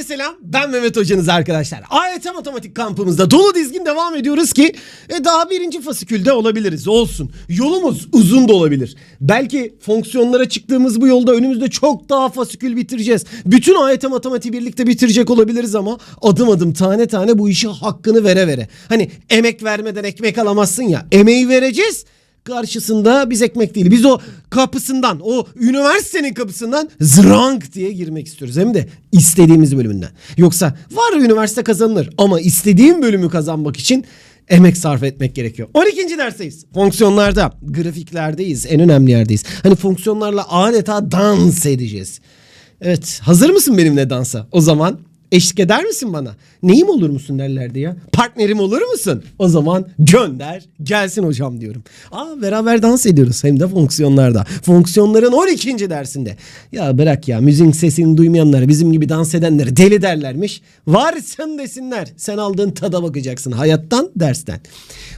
Herkese selam. Ben Mehmet Hocanız arkadaşlar. AYT Matematik kampımızda dolu dizgin devam ediyoruz ki e, daha birinci fasikülde olabiliriz. Olsun. Yolumuz uzun da olabilir. Belki fonksiyonlara çıktığımız bu yolda önümüzde çok daha fasikül bitireceğiz. Bütün AYT Matematiği birlikte bitirecek olabiliriz ama adım adım tane tane bu işi hakkını vere vere. Hani emek vermeden ekmek alamazsın ya. Emeği vereceğiz karşısında biz ekmek değil. Biz o kapısından, o üniversitenin kapısından zrank diye girmek istiyoruz. Hem de istediğimiz bölümünden. Yoksa var üniversite kazanılır ama istediğim bölümü kazanmak için emek sarf etmek gerekiyor. 12. dersteyiz. Fonksiyonlarda, grafiklerdeyiz. En önemli yerdeyiz. Hani fonksiyonlarla adeta dans edeceğiz. Evet, hazır mısın benimle dansa? O zaman eşlik eder misin bana? Neyim olur musun derlerdi ya. Partnerim olur musun? O zaman gönder gelsin hocam diyorum. Aa beraber dans ediyoruz hem de fonksiyonlarda. Fonksiyonların 12. dersinde. Ya bırak ya müziğin sesini duymayanlara bizim gibi dans edenlere deli derlermiş. Varsın desinler. Sen aldığın tada bakacaksın hayattan dersten.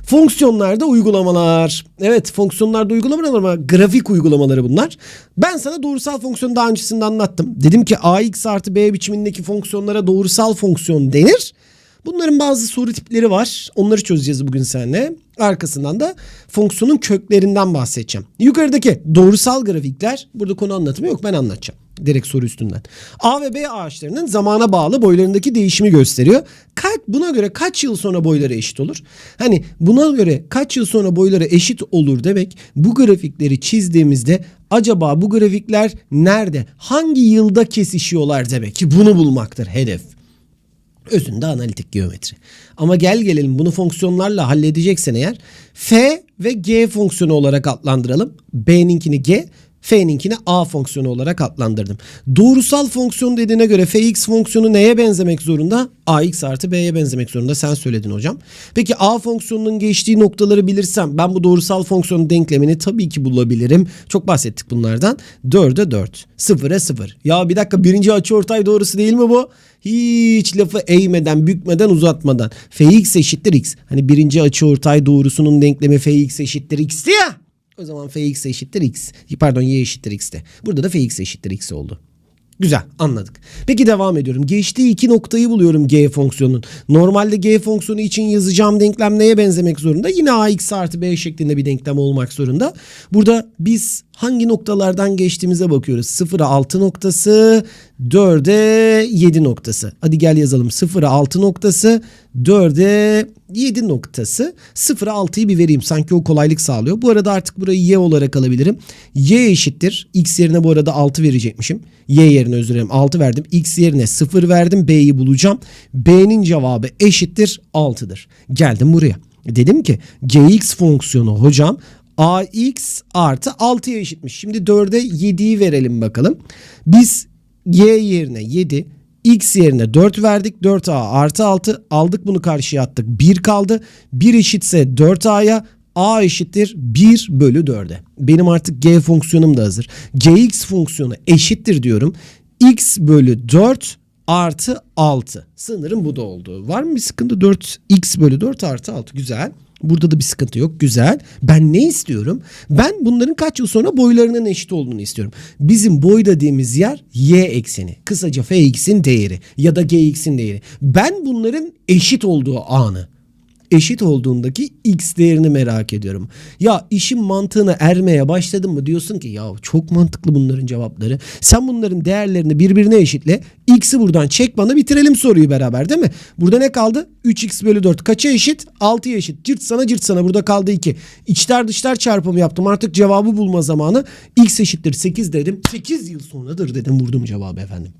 Fonksiyonlarda uygulamalar. Evet fonksiyonlarda uygulamalar ama grafik uygulamaları bunlar. Ben sana doğrusal fonksiyonu daha öncesinde anlattım. Dedim ki ax artı b biçimindeki fonksiyonlara doğrusal fonksiyon denir. Bunların bazı soru tipleri var. Onları çözeceğiz bugün seninle. Arkasından da fonksiyonun köklerinden bahsedeceğim. Yukarıdaki doğrusal grafikler burada konu anlatımı yok ben anlatacağım. Direkt soru üstünden. A ve B ağaçlarının zamana bağlı boylarındaki değişimi gösteriyor. Kaç, buna göre kaç yıl sonra boyları eşit olur? Hani buna göre kaç yıl sonra boyları eşit olur demek bu grafikleri çizdiğimizde acaba bu grafikler nerede? Hangi yılda kesişiyorlar demek ki bunu bulmaktır hedef. Özünde analitik geometri. Ama gel gelelim bunu fonksiyonlarla halledeceksen eğer f ve g fonksiyonu olarak adlandıralım. b'ninkini g, f'ninkini a fonksiyonu olarak adlandırdım. Doğrusal fonksiyon dediğine göre fx fonksiyonu neye benzemek zorunda? ax artı b'ye benzemek zorunda. Sen söyledin hocam. Peki a fonksiyonunun geçtiği noktaları bilirsem ben bu doğrusal fonksiyonun denklemini tabii ki bulabilirim. Çok bahsettik bunlardan. 4'e 4. 0'a 0. Ya bir dakika birinci açıortay doğrusu değil mi bu? Hiç lafı eğmeden, bükmeden, uzatmadan. fx eşittir x. Hani birinci açıortay doğrusunun denklemi fx eşittir x'ti ya. O zaman fx eşittir x. Pardon y eşittir x'ti. Burada da fx eşittir x oldu. Güzel anladık. Peki devam ediyorum. Geçtiği iki noktayı buluyorum g fonksiyonun. Normalde g fonksiyonu için yazacağım denklem neye benzemek zorunda? Yine ax artı b şeklinde bir denklem olmak zorunda. Burada biz hangi noktalardan geçtiğimize bakıyoruz. 0'a 6 noktası, 4'e 7 noktası. Hadi gel yazalım. 0'a 6 noktası, 4'e 7 noktası. 0'a 6'yı bir vereyim. Sanki o kolaylık sağlıyor. Bu arada artık burayı y olarak alabilirim. y eşittir. x yerine bu arada 6 verecekmişim. y yerine özür dilerim 6 verdim. x yerine 0 verdim. b'yi bulacağım. b'nin cevabı eşittir 6'dır. Geldim buraya. Dedim ki gx fonksiyonu hocam ax artı 6'ya eşitmiş. Şimdi 4'e 7'yi verelim bakalım. Biz y yerine 7 x yerine 4 verdik. 4a artı 6 aldık bunu karşıya attık. 1 kaldı. 1 eşitse 4a'ya a eşittir 1 bölü 4'e. Benim artık g fonksiyonum da hazır. gx fonksiyonu eşittir diyorum. x bölü 4 artı 6. Sanırım bu da oldu. Var mı bir sıkıntı? 4 x bölü 4 artı 6. Güzel. Burada da bir sıkıntı yok. Güzel. Ben ne istiyorum? Ben bunların kaç yıl sonra boylarının eşit olduğunu istiyorum. Bizim boy dediğimiz yer y ekseni. Kısaca fx'in değeri ya da gx'in değeri. Ben bunların eşit olduğu anı eşit olduğundaki x değerini merak ediyorum. Ya işin mantığına ermeye başladın mı diyorsun ki ya çok mantıklı bunların cevapları. Sen bunların değerlerini birbirine eşitle. X'i buradan çek bana bitirelim soruyu beraber değil mi? Burada ne kaldı? 3x bölü 4 kaça eşit? 6'ya eşit. Cırt sana cırt sana burada kaldı 2. İçler dışlar çarpımı yaptım. Artık cevabı bulma zamanı. X eşittir 8 dedim. 8 yıl sonradır dedim vurdum cevabı efendim.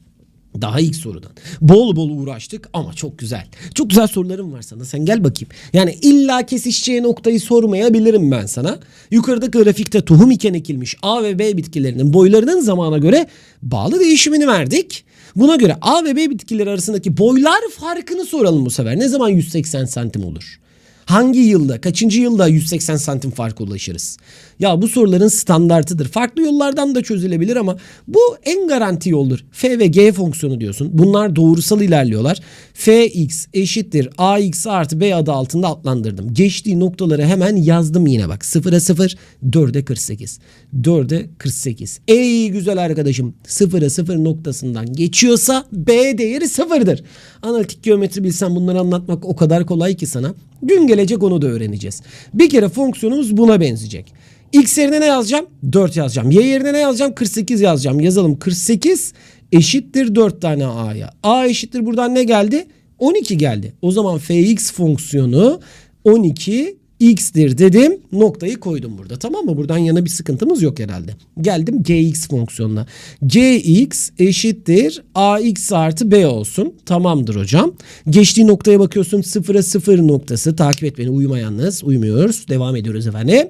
Daha ilk sorudan. Bol bol uğraştık ama çok güzel. Çok güzel sorularım var sana. Sen gel bakayım. Yani illa kesişeceği noktayı sormayabilirim ben sana. Yukarıda grafikte tohum iken ekilmiş A ve B bitkilerinin boylarının zamana göre bağlı değişimini verdik. Buna göre A ve B bitkileri arasındaki boylar farkını soralım bu sefer. Ne zaman 180 santim olur? Hangi yılda, kaçıncı yılda 180 santim farka ulaşırız? Ya bu soruların standartıdır. Farklı yollardan da çözülebilir ama bu en garanti yoldur. F ve G fonksiyonu diyorsun. Bunlar doğrusal ilerliyorlar. Fx eşittir ax artı b adı altında adlandırdım. Geçtiği noktaları hemen yazdım yine bak. 0'a 0, 4'e 48. 4'e 48. Ey güzel arkadaşım 0'a 0 noktasından geçiyorsa b değeri 0'dır. Analitik geometri bilsen bunları anlatmak o kadar kolay ki sana. Gün gelecek onu da öğreneceğiz. Bir kere fonksiyonumuz buna benzeyecek. X yerine ne yazacağım? 4 yazacağım. Y yerine ne yazacağım? 48 yazacağım. Yazalım 48 eşittir 4 tane A'ya. A eşittir buradan ne geldi? 12 geldi. O zaman Fx fonksiyonu 12 x'tir dedim. Noktayı koydum burada. Tamam mı? Buradan yana bir sıkıntımız yok herhalde. Geldim gx fonksiyonuna. gx eşittir ax artı b olsun. Tamamdır hocam. Geçtiği noktaya bakıyorsun. 0'a 0 noktası. Takip et beni uyumayanınız. Uyumuyoruz. Devam ediyoruz efendim.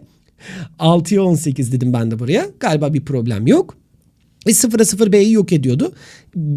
6'ya 18 dedim ben de buraya. Galiba bir problem yok. E 0'a 0 B'yi yok ediyordu.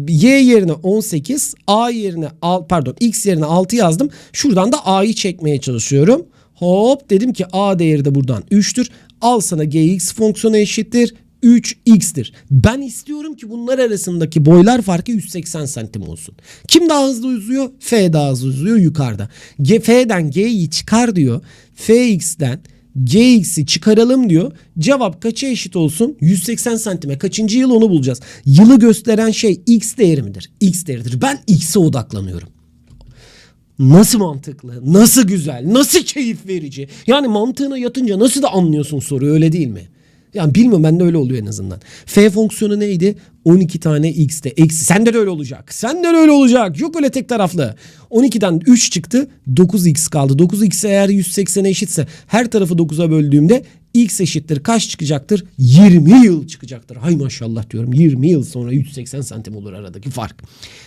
Y yerine 18, A yerine pardon X yerine 6 yazdım. Şuradan da A'yı çekmeye çalışıyorum. Hop dedim ki A değeri de buradan 3'tür. Al sana Gx fonksiyonu eşittir. 3x'tir. Ben istiyorum ki bunlar arasındaki boylar farkı 180 santim olsun. Kim daha hızlı uzuyor? F daha hızlı uzuyor yukarıda. G, F'den G'yi çıkar diyor. Fx'ten Gx'i çıkaralım diyor. Cevap kaça eşit olsun? 180 santime. Kaçıncı yıl onu bulacağız. Yılı gösteren şey x değeri midir? X değeridir. Ben x'e odaklanıyorum. Nasıl mantıklı, nasıl güzel, nasıl keyif verici. Yani mantığına yatınca nasıl da anlıyorsun soruyu öyle değil mi? Yani bilmiyorum bende öyle oluyor en azından. F fonksiyonu neydi? 12 tane x'te. Eksi. Sende de öyle olacak. Sende de öyle olacak. Yok öyle tek taraflı. 12'den 3 çıktı. 9x kaldı. 9x eğer 180'e eşitse her tarafı 9'a böldüğümde x eşittir. Kaç çıkacaktır? 20 yıl çıkacaktır. Hay maşallah diyorum. 20 yıl sonra 180 santim olur aradaki fark.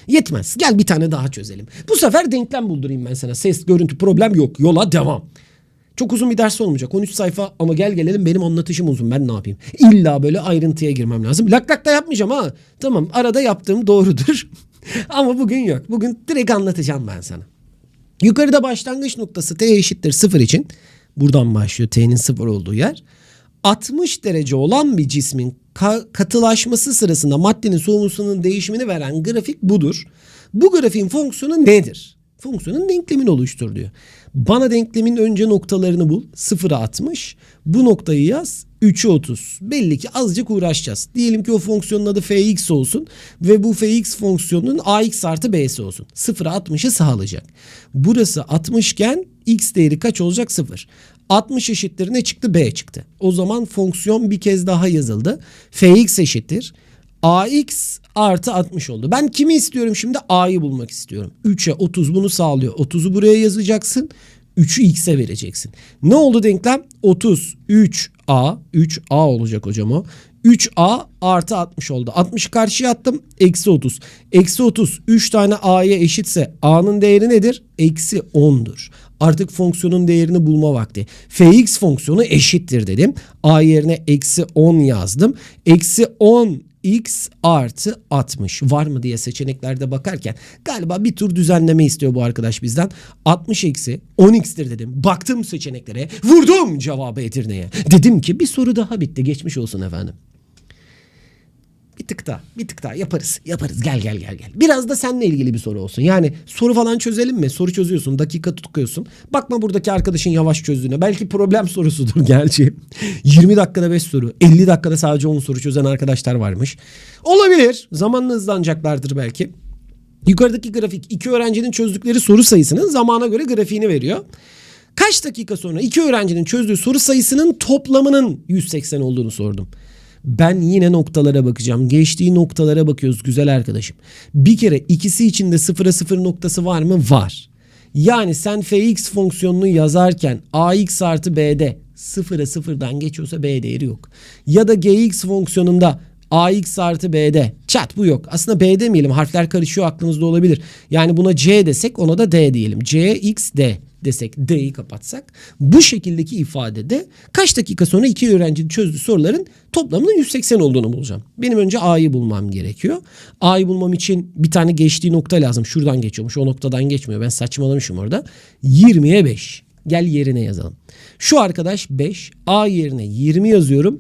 Yetmez. Gel bir tane daha çözelim. Bu sefer denklem buldurayım ben sana. Ses, görüntü problem yok. Yola devam. Çok uzun bir ders olmayacak. 13 sayfa ama gel gelelim benim anlatışım uzun. Ben ne yapayım? İlla böyle ayrıntıya girmem lazım. Lak lak da yapmayacağım ha. Tamam arada yaptığım doğrudur. ama bugün yok. Bugün direkt anlatacağım ben sana. Yukarıda başlangıç noktası t eşittir 0 için. Buradan başlıyor t'nin 0 olduğu yer. 60 derece olan bir cismin ka- katılaşması sırasında maddenin soğumasının değişimini veren grafik budur. Bu grafiğin fonksiyonu nedir? Fonksiyonun denklemini oluştur diyor. Bana denklemin önce noktalarını bul. 0'a 60. Bu noktayı yaz. 3'e 30. Belli ki azıcık uğraşacağız. Diyelim ki o fonksiyonun adı fx olsun. Ve bu fx fonksiyonunun ax artı b'si olsun. 0'a 60'ı sağlayacak. Burası 60 iken x değeri kaç olacak? 0. 60 eşittir ne çıktı? B çıktı. O zaman fonksiyon bir kez daha yazıldı. fx eşittir. ax artı 60 oldu. Ben kimi istiyorum şimdi? A'yı bulmak istiyorum. 3'e 30 bunu sağlıyor. 30'u buraya yazacaksın. 3'ü x'e vereceksin. Ne oldu denklem? 30, 3a, 3a olacak hocam o. 3a artı 60 oldu. 60'ı karşıya attım. Eksi 30. Eksi 30 3 tane a'ya eşitse a'nın değeri nedir? Eksi 10'dur. Artık fonksiyonun değerini bulma vakti. fx fonksiyonu eşittir dedim. a yerine eksi 10 yazdım. Eksi 10 x artı 60 var mı diye seçeneklerde bakarken galiba bir tur düzenleme istiyor bu arkadaş bizden. 60 eksi 10x'tir dedim. Baktım seçeneklere vurdum cevabı Edirne'ye. Dedim ki bir soru daha bitti geçmiş olsun efendim. Bir tık daha, bir tık daha yaparız. Yaparız. Gel gel gel gel. Biraz da seninle ilgili bir soru olsun. Yani soru falan çözelim mi? Soru çözüyorsun, dakika tutuyorsun. Bakma buradaki arkadaşın yavaş çözdüğüne. Belki problem sorusudur gerçi. 20 dakikada 5 soru, 50 dakikada sadece 10 soru çözen arkadaşlar varmış. Olabilir. Zamanla hızlanacaklardır belki. Yukarıdaki grafik iki öğrencinin çözdükleri soru sayısının zamana göre grafiğini veriyor. Kaç dakika sonra iki öğrencinin çözdüğü soru sayısının toplamının 180 olduğunu sordum. Ben yine noktalara bakacağım. Geçtiği noktalara bakıyoruz güzel arkadaşım. Bir kere ikisi içinde sıfıra sıfır noktası var mı? Var. Yani sen fx fonksiyonunu yazarken ax artı b'de sıfıra sıfırdan geçiyorsa b değeri yok. Ya da gx fonksiyonunda ax artı b'de çat bu yok. Aslında b demeyelim harfler karışıyor aklınızda olabilir. Yani buna c desek ona da d diyelim. c x d desek D'yi kapatsak bu şekildeki ifadede kaç dakika sonra iki öğrencinin çözdüğü soruların toplamının 180 olduğunu bulacağım. Benim önce A'yı bulmam gerekiyor. A'yı bulmam için bir tane geçtiği nokta lazım. Şuradan geçiyormuş o noktadan geçmiyor. Ben saçmalamışım orada. 20'ye 5. Gel yerine yazalım. Şu arkadaş 5. A yerine 20 yazıyorum.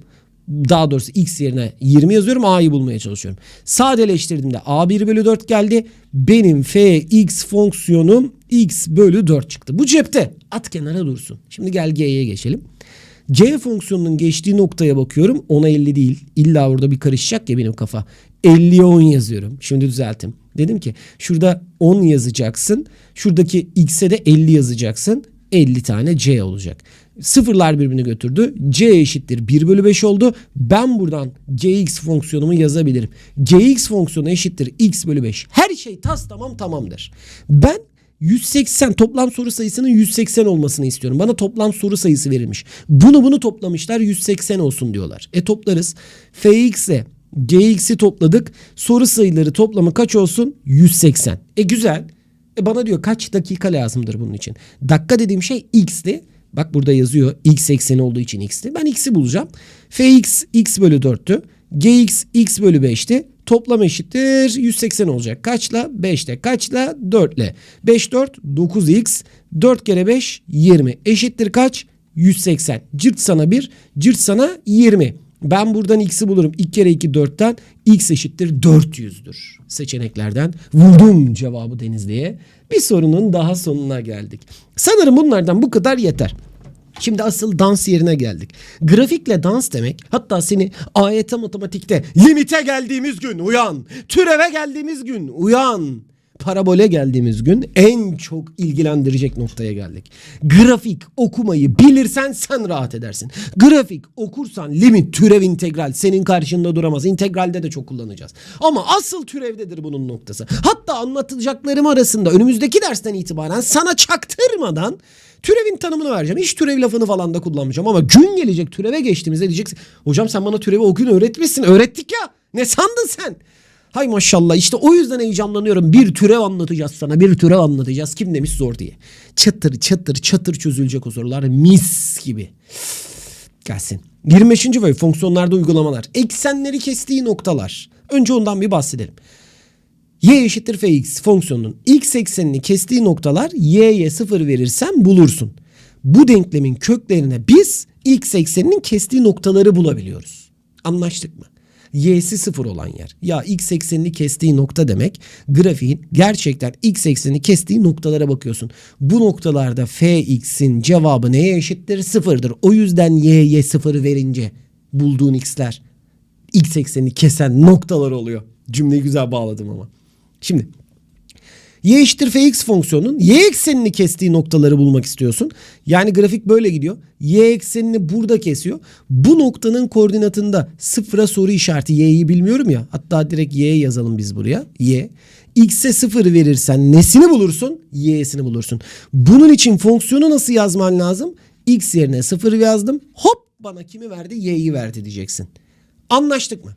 Daha doğrusu x yerine 20 yazıyorum. A'yı bulmaya çalışıyorum. Sadeleştirdiğimde A1 bölü 4 geldi. Benim fx fonksiyonum x bölü 4 çıktı. Bu cepte. At kenara dursun. Şimdi gel g'ye geçelim. C fonksiyonunun geçtiği noktaya bakıyorum. Ona 50 değil. İlla orada bir karışacak ya benim kafa. 50'ye 10 yazıyorum. Şimdi düzelttim. Dedim ki şurada 10 yazacaksın. Şuradaki x'e de 50 yazacaksın. 50 tane C olacak. Sıfırlar birbirini götürdü. C eşittir 1 bölü 5 oldu. Ben buradan gx fonksiyonumu yazabilirim. gx fonksiyonu eşittir x bölü 5. Her şey tas tamam tamamdır. Ben 180 toplam soru sayısının 180 olmasını istiyorum. Bana toplam soru sayısı verilmiş. Bunu bunu toplamışlar 180 olsun diyorlar. E toplarız. fx ile gx'i topladık. Soru sayıları toplamı kaç olsun? 180. E güzel. E bana diyor kaç dakika lazımdır bunun için? Dakika dediğim şey x'ti. Bak burada yazıyor x ekseni olduğu için x'ti. Ben x'i bulacağım. fx x bölü 4'tü. gx x bölü 5'ti. Toplam eşittir 180 olacak. Kaçla? 5'te. Kaçla? 4'le. 5 4 9x 4 kere 5 20 eşittir kaç? 180. Cırt sana 1, cırt sana 20. Ben buradan x'i bulurum. 2 kere 2 4'ten x eşittir 400'dür. Seçeneklerden vurdum cevabı Denizli'ye. Bir sorunun daha sonuna geldik. Sanırım bunlardan bu kadar yeter. Şimdi asıl dans yerine geldik. Grafikle dans demek hatta seni AYT matematikte limite geldiğimiz gün uyan. Türeve geldiğimiz gün uyan. Parabole geldiğimiz gün en çok ilgilendirecek noktaya geldik. Grafik okumayı bilirsen sen rahat edersin. Grafik okursan limit, türev, integral senin karşında duramaz. İntegralde de çok kullanacağız. Ama asıl türevdedir bunun noktası. Hatta anlatacaklarım arasında önümüzdeki dersten itibaren sana çaktırmadan Türevin tanımını vereceğim. Hiç türev lafını falan da kullanmayacağım ama gün gelecek türeve geçtiğimizde diyeceksin. Hocam sen bana türevi o gün öğretmişsin. Öğrettik ya. Ne sandın sen? Hay maşallah işte o yüzden heyecanlanıyorum. Bir türev anlatacağız sana. Bir türev anlatacağız. Kim demiş zor diye. Çatır çatır çatır çözülecek o sorular. Mis gibi. Gelsin. 25. bölüm fonksiyonlarda uygulamalar. Eksenleri kestiği noktalar. Önce ondan bir bahsedelim. y eşittir fx fonksiyonunun x eksenini kestiği noktalar y'ye sıfır verirsen bulursun. Bu denklemin köklerine biz x ekseninin kestiği noktaları bulabiliyoruz. Anlaştık mı? Y'si sıfır olan yer. Ya x eksenini kestiği nokta demek grafiğin gerçekten x eksenini kestiği noktalara bakıyorsun. Bu noktalarda fx'in cevabı neye eşittir? Sıfırdır. O yüzden y'ye sıfır verince bulduğun x'ler x eksenini kesen noktalar oluyor. Cümleyi güzel bağladım ama. Şimdi y eşittir fx fonksiyonunun y eksenini kestiği noktaları bulmak istiyorsun. Yani grafik böyle gidiyor. Y eksenini burada kesiyor. Bu noktanın koordinatında sıfıra soru işareti y'yi bilmiyorum ya. Hatta direkt y yazalım biz buraya. y. X'e sıfır verirsen nesini bulursun? Y'sini bulursun. Bunun için fonksiyonu nasıl yazman lazım? X yerine sıfır yazdım. Hop bana kimi verdi? Y'yi verdi diyeceksin. Anlaştık mı?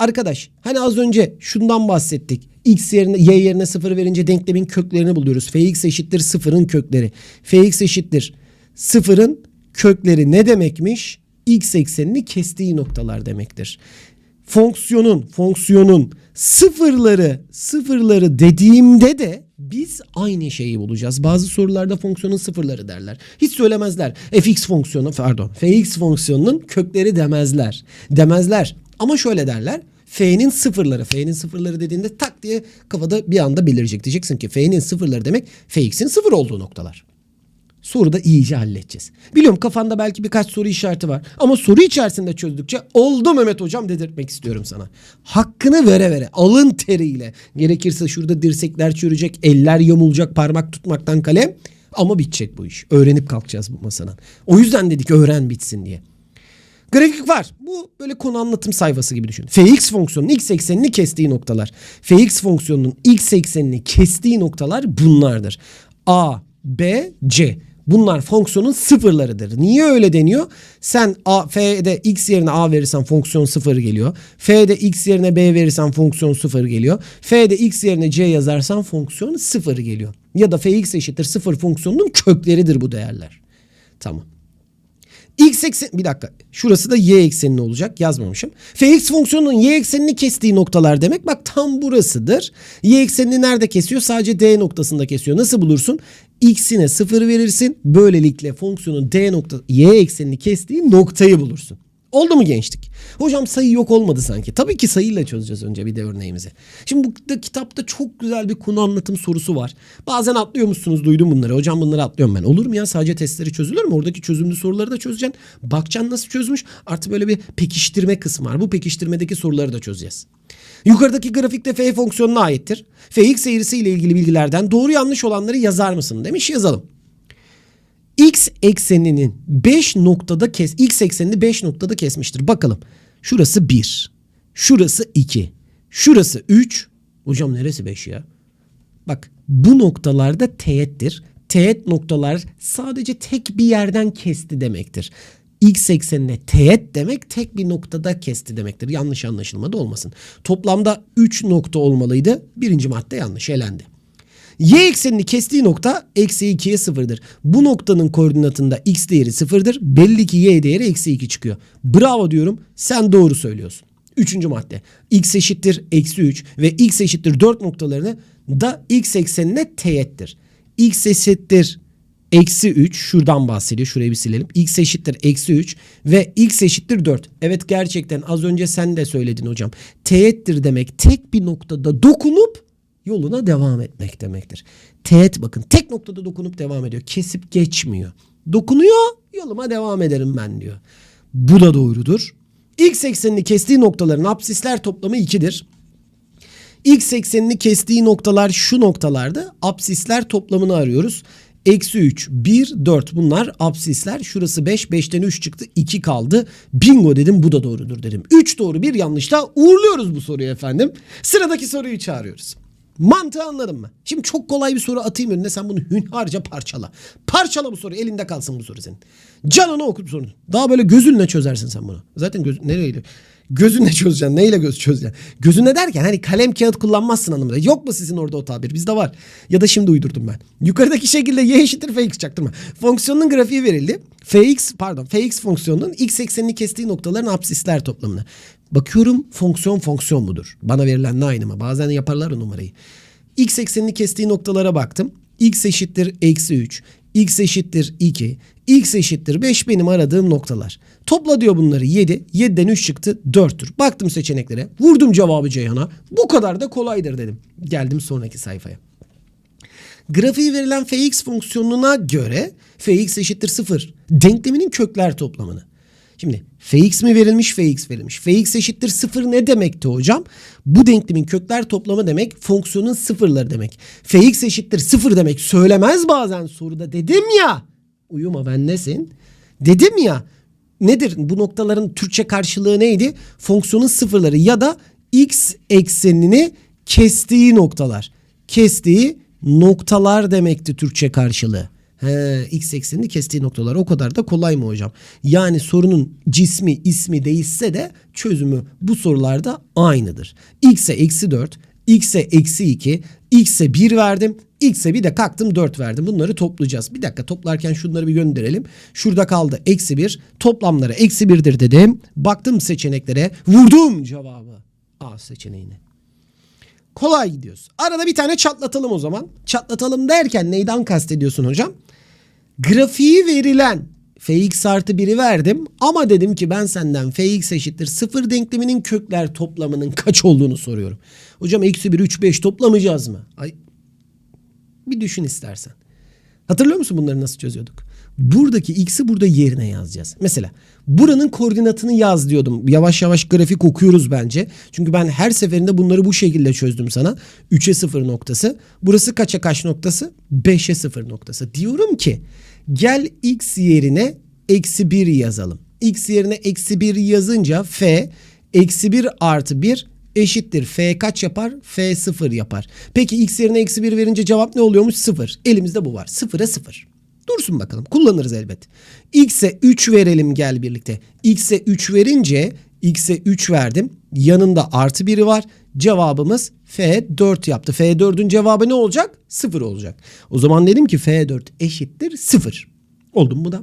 Arkadaş hani az önce şundan bahsettik. X yerine y yerine sıfır verince denklemin köklerini buluyoruz. Fx eşittir sıfırın kökleri. Fx eşittir sıfırın kökleri ne demekmiş? X eksenini kestiği noktalar demektir. Fonksiyonun fonksiyonun sıfırları sıfırları dediğimde de biz aynı şeyi bulacağız. Bazı sorularda fonksiyonun sıfırları derler. Hiç söylemezler. fx fonksiyonu pardon fx fonksiyonunun kökleri demezler. Demezler. Ama şöyle derler. F'nin sıfırları. F'nin sıfırları dediğinde tak diye kafada bir anda belirecek. Diyeceksin ki F'nin sıfırları demek Fx'in sıfır olduğu noktalar. Soruda iyice halledeceğiz. Biliyorum kafanda belki birkaç soru işareti var. Ama soru içerisinde çözdükçe oldu Mehmet hocam dedirtmek istiyorum sana. Hakkını vere vere alın teriyle. Gerekirse şurada dirsekler çürüyecek, eller yamulacak parmak tutmaktan kalem. Ama bitecek bu iş. Öğrenip kalkacağız bu masadan. O yüzden dedik öğren bitsin diye. Grafik var. Bu böyle konu anlatım sayfası gibi düşün. Fx fonksiyonunun x eksenini kestiği noktalar. Fx fonksiyonunun x eksenini kestiği noktalar bunlardır. A, B, C. Bunlar fonksiyonun sıfırlarıdır. Niye öyle deniyor? Sen A, F'de x yerine A verirsen fonksiyon sıfır geliyor. F'de x yerine B verirsen fonksiyon sıfır geliyor. F'de x yerine C yazarsan fonksiyon sıfır geliyor. Ya da fx eşittir sıfır fonksiyonunun kökleridir bu değerler. Tamam. X eksen bir dakika. Şurası da y eksenini olacak. Yazmamışım. Fx fonksiyonunun y eksenini kestiği noktalar demek. Bak tam burasıdır. Y eksenini nerede kesiyor? Sadece d noktasında kesiyor. Nasıl bulursun? x'ine 0 verirsin. Böylelikle fonksiyonun d nokta y eksenini kestiği noktayı bulursun. Oldu mu gençlik? Hocam sayı yok olmadı sanki. Tabii ki sayıyla çözeceğiz önce bir de örneğimizi. Şimdi bu kitapta çok güzel bir konu anlatım sorusu var. Bazen atlıyormuşsunuz duydum bunları. Hocam bunları atlıyorum ben. Olur mu ya sadece testleri çözülür mü? Oradaki çözümlü soruları da çözeceksin. Bakacaksın nasıl çözmüş. Artı böyle bir pekiştirme kısmı var. Bu pekiştirmedeki soruları da çözeceğiz. Yukarıdaki grafikte f fonksiyonuna aittir. fx eğrisiyle ilgili bilgilerden doğru yanlış olanları yazar mısın demiş yazalım x ekseninin 5 noktada kes x eksenini 5 noktada kesmiştir. Bakalım. Şurası 1. Şurası 2. Şurası 3. Hocam neresi 5 ya? Bak bu noktalarda teğettir. Teğet noktalar sadece tek bir yerden kesti demektir. X eksenine teğet demek tek bir noktada kesti demektir. Yanlış anlaşılma olmasın. Toplamda 3 nokta olmalıydı. Birinci madde yanlış elendi. Y eksenini kestiği nokta eksi 2'ye sıfırdır. Bu noktanın koordinatında x değeri sıfırdır. Belli ki y değeri eksi 2 çıkıyor. Bravo diyorum sen doğru söylüyorsun. Üçüncü madde. x eşittir eksi 3 ve x eşittir 4 noktalarını da x eksenine teğettir. x eşittir eksi 3 şuradan bahsediyor. Şurayı bir silelim. x eşittir eksi 3 ve x eşittir 4. Evet gerçekten az önce sen de söyledin hocam. Teğettir demek tek bir noktada dokunup yoluna devam etmek demektir. Teğet bakın tek noktada dokunup devam ediyor. Kesip geçmiyor. Dokunuyor yoluma devam ederim ben diyor. Bu da doğrudur. X eksenini kestiği noktaların apsisler toplamı 2'dir. X eksenini kestiği noktalar şu noktalarda apsisler toplamını arıyoruz. Eksi 3, 1, 4 bunlar apsisler. Şurası 5, 5'ten 3 çıktı 2 kaldı. Bingo dedim bu da doğrudur dedim. 3 doğru bir yanlış da uğurluyoruz bu soruyu efendim. Sıradaki soruyu çağırıyoruz. Mantığı anladın mı? Şimdi çok kolay bir soru atayım önüne sen bunu hünharca parçala. Parçala bu soruyu elinde kalsın bu soru senin. Canını oku bu. Daha böyle gözünle çözersin sen bunu. Zaten göz, nereyle? Gözünle çözeceksin. Neyle göz çözeceksin? Gözünle derken hani kalem kağıt kullanmazsın anlamında. Yok mu sizin orada o tabir? Bizde var. Ya da şimdi uydurdum ben. Yukarıdaki şekilde y eşittir fx çaktırma. Fonksiyonun grafiği verildi. fx pardon fx fonksiyonunun x eksenini kestiği noktaların absisler toplamını. Bakıyorum fonksiyon fonksiyon mudur? Bana verilen aynı mı? Bazen yaparlar o numarayı. X eksenini kestiği noktalara baktım. X eşittir eksi 3. X eşittir 2. X eşittir 5 benim aradığım noktalar. Topla diyor bunları 7. 7'den 3 çıktı 4'tür. Baktım seçeneklere. Vurdum cevabı Ceyhan'a. Bu kadar da kolaydır dedim. Geldim sonraki sayfaya. Grafiği verilen fx fonksiyonuna göre fx eşittir 0. Denkleminin kökler toplamını. Şimdi fx mi verilmiş fx verilmiş. fx eşittir 0 ne demekti hocam? Bu denklemin kökler toplamı demek fonksiyonun sıfırları demek. fx eşittir 0 demek söylemez bazen soruda dedim ya. Uyuma ben nesin? Dedim ya. Nedir bu noktaların Türkçe karşılığı neydi? Fonksiyonun sıfırları ya da x eksenini kestiği noktalar. Kestiği noktalar demekti Türkçe karşılığı. He, x eksenini kestiği noktalar o kadar da kolay mı hocam? Yani sorunun cismi ismi değişse de çözümü bu sorularda aynıdır. x'e eksi 4, x'e eksi 2, x'e 1 verdim. X'e bir de kalktım 4 verdim. Bunları toplayacağız. Bir dakika toplarken şunları bir gönderelim. Şurada kaldı eksi 1. Toplamları eksi 1'dir dedim. Baktım seçeneklere. Vurdum cevabı. A seçeneğine. Kolay gidiyoruz. Arada bir tane çatlatalım o zaman. Çatlatalım derken neyden kastediyorsun hocam? Grafiği verilen fx artı 1'i verdim ama dedim ki ben senden fx eşittir 0 denkleminin kökler toplamının kaç olduğunu soruyorum. Hocam eksi 1 3 5 toplamayacağız mı? Ay bir düşün istersen. Hatırlıyor musun bunları nasıl çözüyorduk? Buradaki x'i burada yerine yazacağız. Mesela buranın koordinatını yaz diyordum. Yavaş yavaş grafik okuyoruz bence. Çünkü ben her seferinde bunları bu şekilde çözdüm sana. 3'e 0 noktası. Burası kaça kaç noktası? 5'e 0 noktası. Diyorum ki gel x yerine eksi 1 yazalım. x yerine eksi 1 yazınca f eksi 1 artı 1 eşittir. F kaç yapar? F 0 yapar. Peki x yerine eksi 1 verince cevap ne oluyormuş? 0. Elimizde bu var. 0'a 0. Dursun bakalım. Kullanırız elbet. X'e 3 verelim gel birlikte. X'e 3 verince X'e 3 verdim. Yanında artı biri var. Cevabımız F4 yaptı. F4'ün cevabı ne olacak? 0 olacak. O zaman dedim ki F4 eşittir 0. Oldu mu bu da?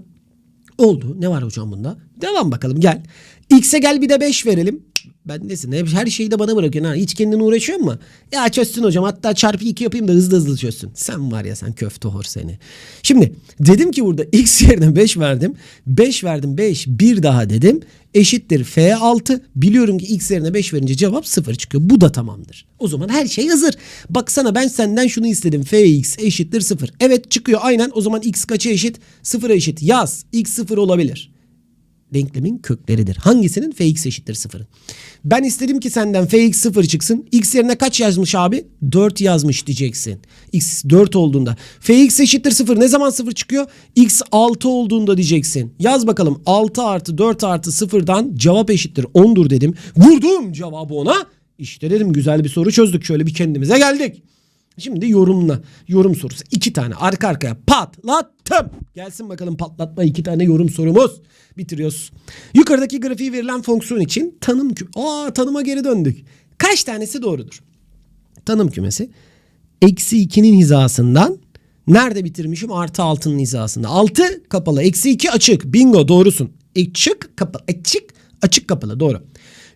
Oldu. Ne var hocam bunda? Devam bakalım gel. X'e gel bir de 5 verelim. Ben nesin? Hep Her şeyi de bana bırakıyorsun ha. Hiç kendin uğraşıyor mu? Ya çözsün hocam. Hatta çarpı 2 yapayım da hızlı hızlı çözsün. Sen var ya sen köfte hor seni. Şimdi dedim ki burada X yerine 5 verdim. 5 verdim 5 bir daha dedim. Eşittir F6. Biliyorum ki X yerine 5 verince cevap 0 çıkıyor. Bu da tamamdır. O zaman her şey hazır. Baksana ben senden şunu istedim. Fx eşittir 0. Evet çıkıyor aynen. O zaman X kaça eşit? 0'a eşit. Yaz. X 0 olabilir denklemin kökleridir. Hangisinin? Fx eşittir 0'ın. Ben istedim ki senden Fx 0 çıksın. X yerine kaç yazmış abi? 4 yazmış diyeceksin. X 4 olduğunda. Fx eşittir 0. Ne zaman 0 çıkıyor? X 6 olduğunda diyeceksin. Yaz bakalım. 6 artı 4 artı 0'dan cevap eşittir 10'dur dedim. Vurdum cevabı ona. İşte dedim güzel bir soru çözdük. Şöyle bir kendimize geldik. Şimdi yorumla. Yorum sorusu. iki tane arka arkaya patlattım. Gelsin bakalım patlatma iki tane yorum sorumuz. Bitiriyoruz. Yukarıdaki grafiği verilen fonksiyon için tanım kü... Aa tanıma geri döndük. Kaç tanesi doğrudur? Tanım kümesi. Eksi 2'nin hizasından nerede bitirmişim? Artı 6'nın hizasında. 6 kapalı. Eksi 2 açık. Bingo doğrusun. Açık kapalı. Açık açık kapalı doğru.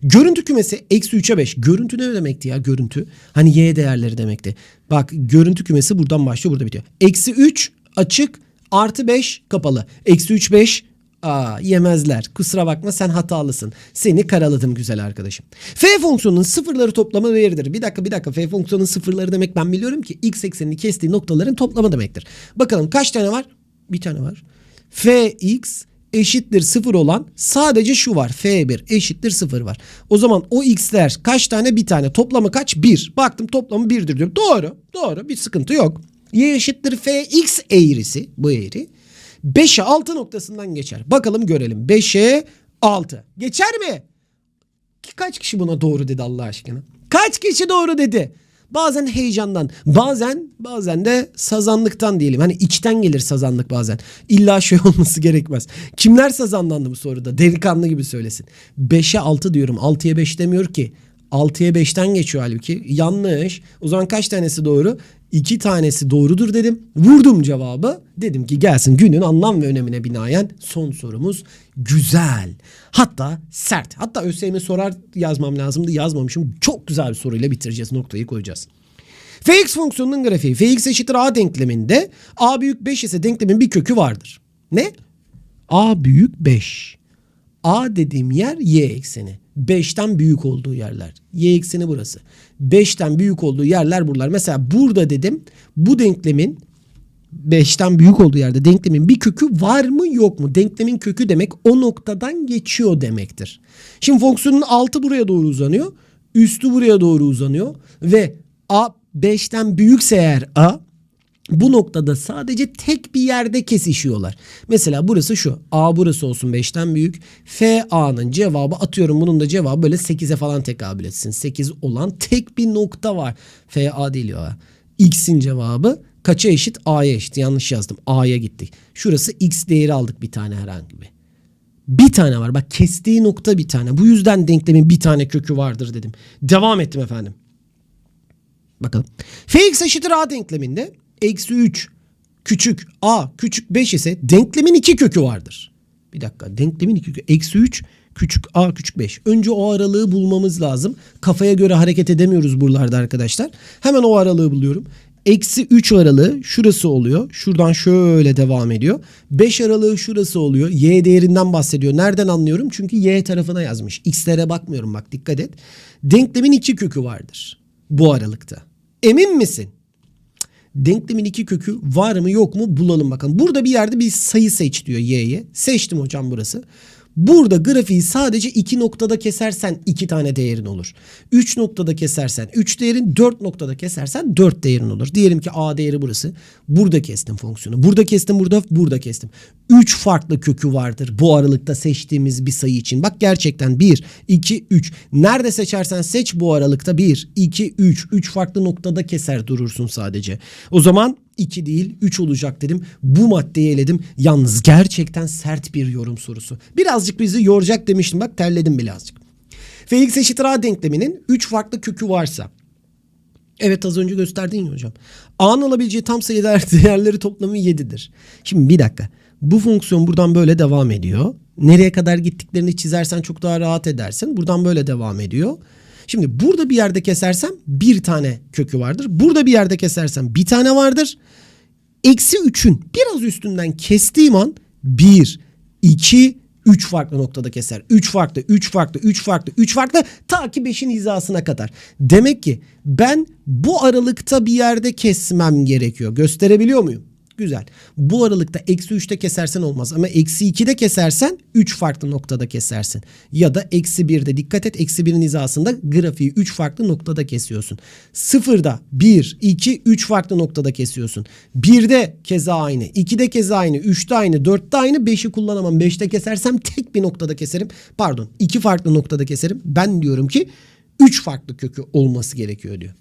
Görüntü kümesi eksi 3'e 5. Görüntü ne demekti ya görüntü? Hani y değerleri demekti. Bak görüntü kümesi buradan başlıyor burada bitiyor. Eksi 3 açık artı 5 kapalı. Eksi 3 5 Aa yemezler. Kusura bakma sen hatalısın. Seni karaladım güzel arkadaşım. F fonksiyonunun sıfırları toplamı veridir. Bir dakika bir dakika. F fonksiyonunun sıfırları demek ben biliyorum ki x eksenini kestiği noktaların toplamı demektir. Bakalım kaç tane var? Bir tane var. Fx eşittir 0 olan sadece şu var. F1 eşittir 0 var. O zaman o x'ler kaç tane? Bir tane. Toplamı kaç? 1. Baktım toplamı 1'dir diyorum. Doğru. Doğru. Bir sıkıntı yok. Y eşittir Fx eğrisi. Bu eğri. 5'e 6 noktasından geçer. Bakalım görelim. 5'e 6. Geçer mi? Kaç kişi buna doğru dedi Allah aşkına? Kaç kişi doğru dedi? Bazen heyecandan, bazen bazen de sazanlıktan diyelim. Hani içten gelir sazanlık bazen. İlla şey olması gerekmez. Kimler sazanlandı bu soruda? Delikanlı gibi söylesin. 5'e 6 diyorum. 6'ya 5 demiyor ki. 6'ya 5'ten geçiyor halbuki. Yanlış. O zaman kaç tanesi doğru? İki tanesi doğrudur dedim. Vurdum cevabı. Dedim ki gelsin günün anlam ve önemine binaen son sorumuz güzel. Hatta sert. Hatta ÖSYM sorar yazmam lazımdı. Yazmamışım. Çok güzel bir soruyla bitireceğiz. Noktayı koyacağız. Fx fonksiyonunun grafiği Fx eşittir A denkleminde A büyük 5 ise denklemin bir kökü vardır. Ne? A büyük 5. A dediğim yer y ekseni. 5'ten büyük olduğu yerler. Y ekseni burası. 5'ten büyük olduğu yerler buralar. Mesela burada dedim bu denklemin 5'ten büyük olduğu yerde denklemin bir kökü var mı yok mu? Denklemin kökü demek o noktadan geçiyor demektir. Şimdi fonksiyonun altı buraya doğru uzanıyor. Üstü buraya doğru uzanıyor. Ve A 5'ten büyükse eğer A bu noktada sadece tek bir yerde kesişiyorlar. Mesela burası şu. A burası olsun 5'ten büyük. F A'nın cevabı atıyorum bunun da cevabı böyle 8'e falan tekabül etsin. 8 olan tek bir nokta var. F A değil ya. X'in cevabı kaça eşit? A'ya eşit. Yanlış yazdım. A'ya gittik. Şurası X değeri aldık bir tane herhangi bir. Bir tane var. Bak kestiği nokta bir tane. Bu yüzden denklemin bir tane kökü vardır dedim. Devam ettim efendim. Bakalım. Fx eşittir a denkleminde eksi 3 küçük a küçük 5 ise denklemin iki kökü vardır. Bir dakika denklemin iki kökü eksi 3 küçük a küçük 5. Önce o aralığı bulmamız lazım. Kafaya göre hareket edemiyoruz buralarda arkadaşlar. Hemen o aralığı buluyorum. Eksi 3 aralığı şurası oluyor. Şuradan şöyle devam ediyor. 5 aralığı şurası oluyor. Y değerinden bahsediyor. Nereden anlıyorum? Çünkü Y tarafına yazmış. X'lere bakmıyorum bak dikkat et. Denklemin iki kökü vardır bu aralıkta. Emin misin? Denklemin iki kökü var mı yok mu bulalım bakalım. Burada bir yerde bir sayı seç diyor y'ye. Seçtim hocam burası. Burada grafiği sadece iki noktada kesersen iki tane değerin olur. Üç noktada kesersen üç değerin, dört noktada kesersen dört değerin olur. Diyelim ki a değeri burası. Burada kestim fonksiyonu. Burada kestim, burada, burada kestim. Üç farklı kökü vardır bu aralıkta seçtiğimiz bir sayı için. Bak gerçekten bir, iki, üç. Nerede seçersen seç bu aralıkta bir, iki, üç. Üç farklı noktada keser durursun sadece. O zaman 2 değil 3 olacak dedim. Bu maddeyi eledim. Yalnız gerçekten sert bir yorum sorusu. Birazcık bizi yoracak demiştim. Bak terledim birazcık. Fx eşittir a denkleminin 3 farklı kökü varsa. Evet az önce gösterdin ya hocam. A'nın alabileceği tam sayı değer- değerleri toplamı 7'dir. Şimdi bir dakika. Bu fonksiyon buradan böyle devam ediyor. Nereye kadar gittiklerini çizersen çok daha rahat edersin. Buradan böyle devam ediyor. Şimdi burada bir yerde kesersem bir tane kökü vardır. Burada bir yerde kesersem bir tane vardır. Eksi 3'ün biraz üstünden kestiğim an 1, 2, 3 farklı noktada keser. 3 farklı, 3 farklı, 3 farklı, 3 farklı ta ki 5'in hizasına kadar. Demek ki ben bu aralıkta bir yerde kesmem gerekiyor. Gösterebiliyor muyum? Güzel. Bu aralıkta eksi 3'te kesersen olmaz ama eksi 2'de kesersen 3 farklı noktada kesersin. Ya da eksi 1'de dikkat et eksi 1'in hizasında grafiği 3 farklı noktada kesiyorsun. 0'da 1, 2, 3 farklı noktada kesiyorsun. 1'de keza aynı, 2'de keza aynı, 3'te aynı, 4'te aynı, 5'i kullanamam. 5'te kesersem tek bir noktada keserim. Pardon 2 farklı noktada keserim. Ben diyorum ki 3 farklı kökü olması gerekiyor diyor.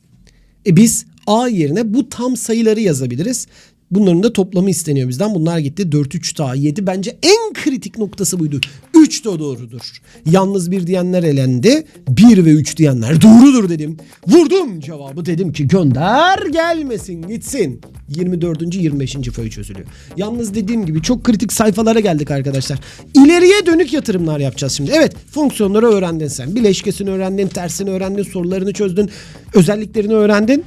E biz A yerine bu tam sayıları yazabiliriz. Bunların da toplamı isteniyor bizden. Bunlar gitti. 4, 3 daha 7. Bence en kritik noktası buydu. 3 de doğrudur. Yalnız bir diyenler elendi. 1 ve 3 diyenler doğrudur dedim. Vurdum cevabı dedim ki gönder gelmesin gitsin. 24. 25. fayı çözülüyor. Yalnız dediğim gibi çok kritik sayfalara geldik arkadaşlar. İleriye dönük yatırımlar yapacağız şimdi. Evet fonksiyonları öğrendin sen. Bileşkesini öğrendin, tersini öğrendin, sorularını çözdün, özelliklerini öğrendin.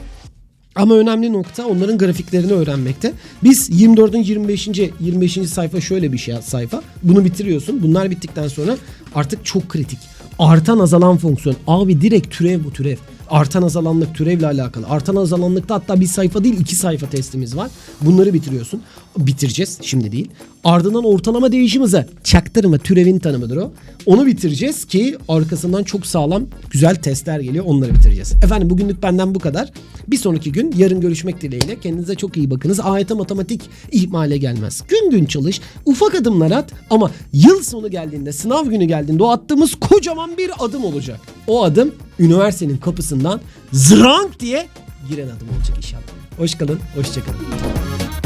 Ama önemli nokta onların grafiklerini öğrenmekte. Biz 24. 25. 25. sayfa şöyle bir şey sayfa. Bunu bitiriyorsun. Bunlar bittikten sonra artık çok kritik. Artan azalan fonksiyon. Abi direkt türev bu türev. Artan azalanlık türevle alakalı. Artan azalanlıkta hatta bir sayfa değil iki sayfa testimiz var. Bunları bitiriyorsun. Bitireceğiz şimdi değil. Ardından ortalama değişim hızı. Çaktırma türevin tanımıdır o. Onu bitireceğiz ki arkasından çok sağlam güzel testler geliyor. Onları bitireceğiz. Efendim bugünlük benden bu kadar. Bir sonraki gün yarın görüşmek dileğiyle. Kendinize çok iyi bakınız. AYT matematik ihmale gelmez. Gün gün çalış. Ufak adımlar at ama yıl sonu geldiğinde sınav günü geldiğinde o attığımız kocaman bir adım olacak. O adım üniversitenin kapısından zrank diye giren adım olacak inşallah. Hoş kalın, hoşça kalın.